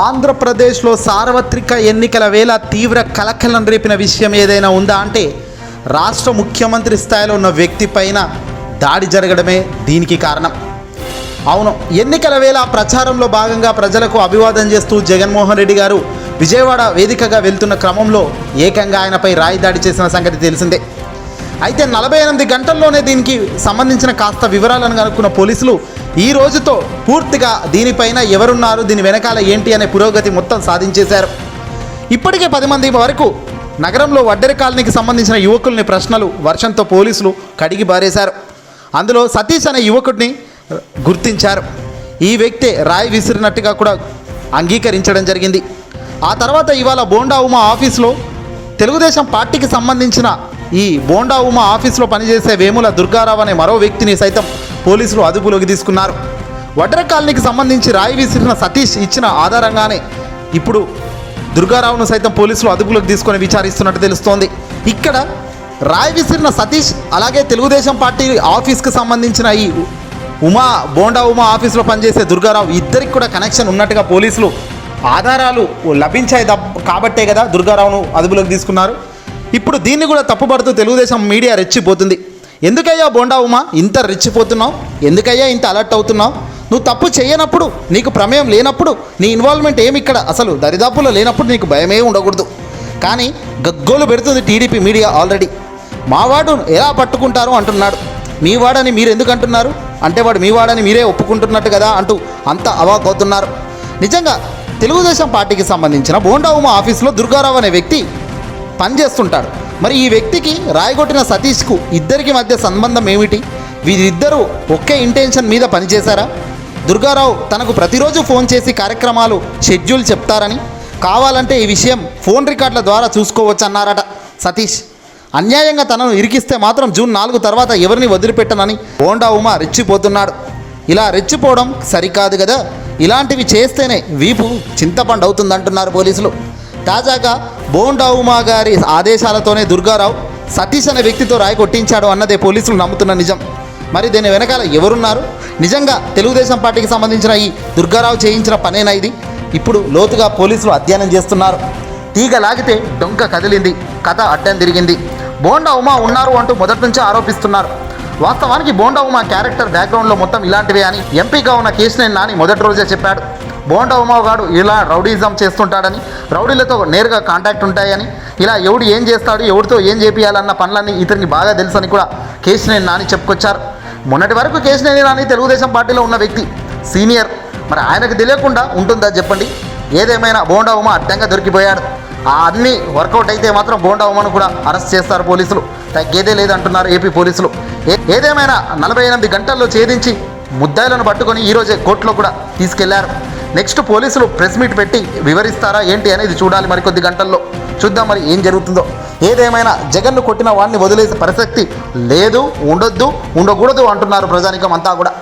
ఆంధ్రప్రదేశ్లో సార్వత్రిక ఎన్నికల వేళ తీవ్ర కలకలం రేపిన విషయం ఏదైనా ఉందా అంటే రాష్ట్ర ముఖ్యమంత్రి స్థాయిలో ఉన్న వ్యక్తి పైన దాడి జరగడమే దీనికి కారణం. అవును ఎన్నికల వేళ ప్రచారంలో భాగంగా ప్రజలకు అభివాదం చేస్తూ జగన్మోహన్ రెడ్డి గారు విజయవాడ వేదికగా వెళ్తున్న క్రమంలో ఏకంగా ఆయనపై రాయి దాడి చేసిన సంగతి తెలిసిందే. అయితే నలభై ఎనిమిది గంటల్లోనే దీనికి సంబంధించిన కాస్త వివరాలను కనుక్కున్న పోలీసులు ఈ రోజుతో పూర్తిగా దీనిపైన ఎవరున్నారు దీని వెనకాల ఏంటి అనే పురోగతి మొత్తం సాధించేశారు. ఇప్పటికే పది మంది వరకు నగరంలో వడ్డెర కాలనీకి సంబంధించిన యువకుల్ని ప్రశ్నలు వర్షంతో పోలీసులు కడిగి బారేశారు. అందులో సతీష్ అనే యువకుడిని గుర్తించారు. ఈ వ్యక్తే రాయి విసిరినట్టుగా కూడా అంగీకరించడం జరిగింది. ఆ తర్వాత ఇవాళ బోండా ఉమా ఆఫీస్లో తెలుగుదేశం పార్టీకి సంబంధించిన ఈ బోండా ఉమా ఆఫీసులో పనిచేసే వేముల దుర్గారావు అనే మరో వ్యక్తిని సైతం పోలీసులు అదుపులోకి తీసుకున్నారు. వడ్ర కాలనీకి సంబంధించి రాయి విసిరిన సతీష్ ఇచ్చిన ఆధారంగానే ఇప్పుడు దుర్గారావును సైతం పోలీసులు అదుపులోకి తీసుకొని విచారిస్తున్నట్టు తెలుస్తోంది. ఇక్కడ రాయి విసిరిన సతీష్ అలాగే తెలుగుదేశం పార్టీ ఆఫీస్కి సంబంధించిన ఈ ఉమా బోండా ఉమా ఆఫీస్లో పనిచేసే దుర్గారావు ఇద్దరికి కూడా కనెక్షన్ ఉన్నట్టుగా పోలీసులు ఆధారాలు లభించాయి కాబట్టే కదా దుర్గారావును అదుపులోకి తీసుకున్నారు. ఇప్పుడు దీన్ని కూడా తప్పుపడుతూ తెలుగుదేశం మీడియా రెచ్చిపోతుంది. ఎందుకయ్యా బోండా ఉమా? ఇంత రెచ్చిపోతున్నావు? ఎందుకయ్యా ఇంత అలర్ట్ అవుతున్నావు? నువ్వు తప్పు చేయనప్పుడు నీకు ప్రమేయం లేనప్పుడు నీ ఇన్వాల్వ్మెంట్ ఏమి ఇక్కడ? అసలు దరిదాపులో లేనప్పుడు నీకు భయమే ఉండకూడదు. కానీ గగ్గోలు పెడుతుంది టీడీపీ మీడియా ఆల్రెడీ. మావాడు ఎలా పట్టుకుంటారు అంటున్నాడు. మీ వాడని మీరు ఎందుకు అంటున్నారు? అంటే వాడు మీ వాడని మీరే ఒప్పుకుంటున్నట్టు కదా అంటూ అంత అవాకవుతున్నారు నిజంగా తెలుగుదేశం పార్టీకి సంబంధించిన బోండా ఉమా ఆఫీస్లో దుర్గారావు అనే వ్యక్తి పనిచేస్తుంటాడు మరి ఈ వ్యక్తికి రాయగొట్టిన సతీష్కు ఇద్దరికి మధ్య సంబంధం ఏమిటి? వీరిద్దరూ ఒకే ఇంటెన్షన్ మీద పనిచేశారా? దుర్గారావు తనకు ప్రతిరోజు ఫోన్ చేసి కార్యక్రమాలు షెడ్యూల్ చెప్తారని కావాలంటే ఈ విషయం ఫోన్ రికార్డుల ద్వారా చూసుకోవచ్చన్నారట సతీష్. అన్యాయంగా తనను ఇరికిస్తే మాత్రం జూన్ నాలుగు తర్వాత ఎవరిని వదిలిపెట్టనని హోండా ఉమా రెచ్చిపోతున్నాడు. ఇలా రెచ్చిపోవడం సరికాదు కదా ఇలాంటివి చేస్తేనే వీపు చింతపండు అవుతుందంటున్నారు పోలీసులు. తాజాగా బోండా ఉమా గారి ఆదేశాలతోనే దుర్గారావు సతీష్ అనే వ్యక్తితో రాయి కొట్టించాడు అన్నదే పోలీసులు నమ్ముతున్న నిజం. మరి దీని వెనకాల ఎవరున్నారు? నిజంగా తెలుగుదేశం పార్టీకి సంబంధించిన ఈ దుర్గారావు చేయించిన పనేనా ఇది? ఇప్పుడు లోతుగా పోలీసులు అధ్యయనం చేస్తున్నారు. తీగ లాగితే డొంక కదిలింది కథ అడ్డం తిరిగింది. బోండా ఉమా ఉన్నారు అంటూ మొదటి నుంచే ఆరోపిస్తున్నారు. వాస్తవానికి బోండా ఉమా క్యారెక్టర్ బ్యాక్గ్రౌండ్లో మొత్తం ఇలాంటివే అని ఎంపీగా ఉన్న కేశినేని నాని మొదటి రోజే చెప్పాడు. బోండా ఉమాగాడు ఇలా రౌడీజం చేస్తుంటాడని రౌడీలతో నేరుగా కాంటాక్ట్ ఉంటాయని ఇలా ఎవడు ఏం చేస్తాడు ఎవరితో ఏం చేపియాలన్న పనులన్నీ ఇతనికి బాగా తెలుసని కూడా కేశినేని నాని చెప్పుకొచ్చారు. మొన్నటి వరకు కేశినేని నాని తెలుగుదేశం పార్టీలో ఉన్న వ్యక్తి సీనియర్. మరి ఆయనకు తెలియకుండా ఉంటుందా చెప్పండి? ఏదేమైనా బోండా ఉమా అడ్డంగా దొరికిపోయాడు. ఆ అన్ని వర్కౌట్ అయితే మాత్రం బోండా ఉమాను కూడా అరెస్ట్ చేస్తారు పోలీసులు. తగ్గేదే లేదంటున్నారు ఏపీ పోలీసులు. ఏ- ఏదేమైనా నలభై ఎనిమిది గంటల్లో ఛేదించి ముద్దాయిలను పట్టుకొని ఈరోజే కోర్టులో కూడా తీసుకెళ్ళారు. నెక్స్ట్ పోలీసులు ప్రెస్ మీట్ పెట్టి వివరిస్తారా ఏంటి అనేది చూడాలి మరికొద్ది గంటల్లో. చూద్దాం మరి ఏం జరుగుతుందో. ఏదేమైనా జగన్ను కొట్టిన వాడిని వదిలేసే ప్రసక్తి లేదు ఉండొద్దు ఉండకూడదు అంటున్నారు ప్రజానికం అంతా కూడా.